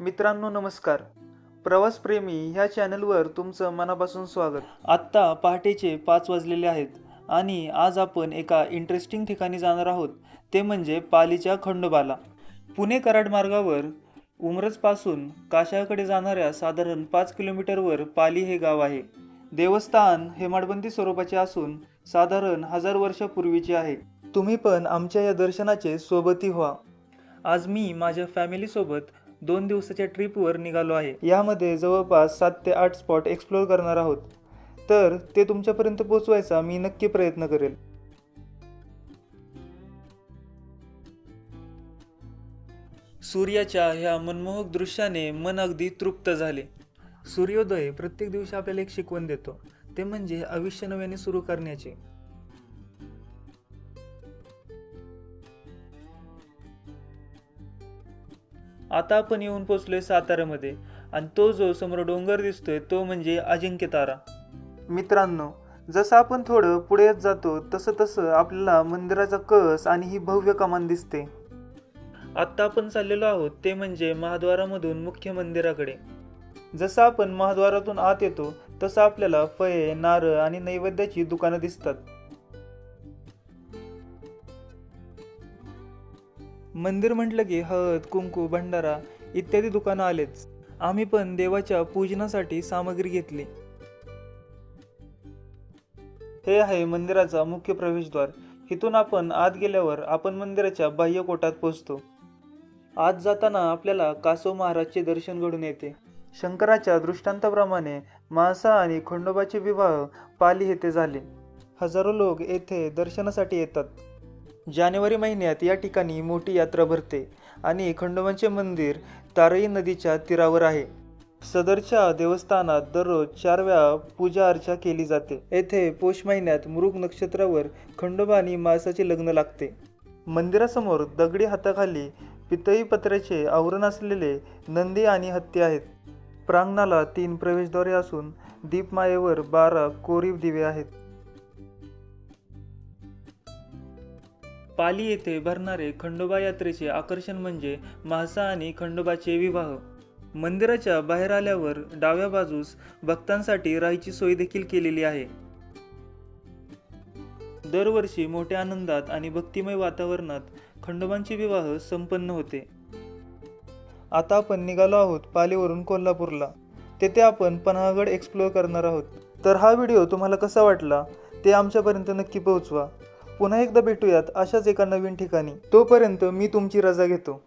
मित्रांनो नमस्कार. प्रवासप्रेमी ह्या चॅनलवर तुमचं मनापासून स्वागत. आत्ता पहाटेचे पाच वाजलेले आहेत आणि आज आपण एका इंटरेस्टिंग ठिकाणी जाणार आहोत. ते म्हणजे पालीच्या खंडोबाला. पुणे कराड मार्गावर उमरजपासून काशाकडे जाणाऱ्या साधारण पाच किलोमीटरवर पाली हे गाव आहे. देवस्थान हेमाडबंदी स्वरूपाचे असून साधारण हजार वर्षापूर्वीचे आहे. तुम्ही पण आमच्या या दर्शनाचे सोबती व्हा. आज मी माझ्या फॅमिलीसोबत दोन दिवसाच्या ट्रिपवर निघालो आहे. यामध्ये जवळपास सात ते आठ स्पॉट एक्सप्लोअर करणार आहोत. तर ते तुमच्यापर्यंत पोहोचवायचा मी नक्की प्रयत्न करेल. सूर्याच्या ह्या मनमोहक दृश्याने मन अगदी तृप्त झाले. सूर्योदय प्रत्येक दिवशी आपल्याला एक शिकवण देतो. ते म्हणजे आयुष्य नव्याने सुरू करण्याचे. आता आपण येऊन पोचलोय साताऱ्यामध्ये. आणि तो जो समोर डोंगर दिसतोय तो म्हणजे अजिंक्य तारा. मित्रांनो जसं आपण थोडं पुढे जातो तसं तसं आपल्याला मंदिराचा कस आणि ही भव्य कमान दिसते. आत्ता आपण चाललेलो आहोत ते म्हणजे महाद्वारामधून मुख्य मंदिराकडे. जसं आपण महाद्वारातून आत येतो तसं आपल्याला फळे नारळ आणि नैवेद्याची दुकानं दिसतात. मंदिर म्हटलं की हळद कुंकू भंडारा इत्यादी दुकानं आलेच आम्ही पण देवाच्या पूजनासाठी सामग्री घेतली. हे आहे मंदिराचा मुख्य प्रवेशद्वार. इथून आपण आत गेल्यावर आपण मंदिराच्या बाह्य कोटात पोहोचतो. आत जाताना आपल्याला कासव महाराजचे दर्शन घडून येते. शंकराच्या दृष्टांताप्रमाणे मासा आणि खंडोबाचे विवाह पाली येथे झाले. हजारो लोक येथे दर्शनासाठी येतात. जानेवारी महिन्यात या ठिकाणी मोठी यात्रा भरते आणि खंडोबांचे मंदिर तारई नदीच्या तीरावर आहे. सदरच्या देवस्थानात दररोज चार वेळा पूजा अर्चा केली जाते. येथे पौष महिन्यात मृग नक्षत्रावर खंडोबा आणि मासाचे लग्न लागते. मंदिरासमोर दगडी हाताखाली पितळी पत्र्याचे आवरण असलेले नंदी आणि हत्ती आहेत. प्रांगणाला तीन प्रवेशद्वारे असून दीपमायेवर बारा कोरीव दिवे आहेत. पाली येथे भरणारे खंडोबा यात्रेचे आकर्षण म्हणजे म्हासा आणि खंडोबाचे विवाह. मंदिराच्या बाहेर आल्यावर डाव्या बाजूस भक्तांसाठी राहायची सोय देखील केलेली आहे. दरवर्षी मोठ्या आनंदात आणि भक्तिमय वातावरणात खंडोबांचे विवाह संपन्न होते. आता आपण निघालो आहोत पालीवरून कोल्हापूरला. तेथे आपण पन्हागड एक्सप्लोअर करणार आहोत. तर हा व्हिडिओ तुम्हाला कसा वाटला ते आमच्यापर्यंत नक्की पोहोचवा. पुन्हा एकदा भेटूयात अशाच एका नवीन ठिकाणी. तोपर्यंत मी तुमची रजा घेतो.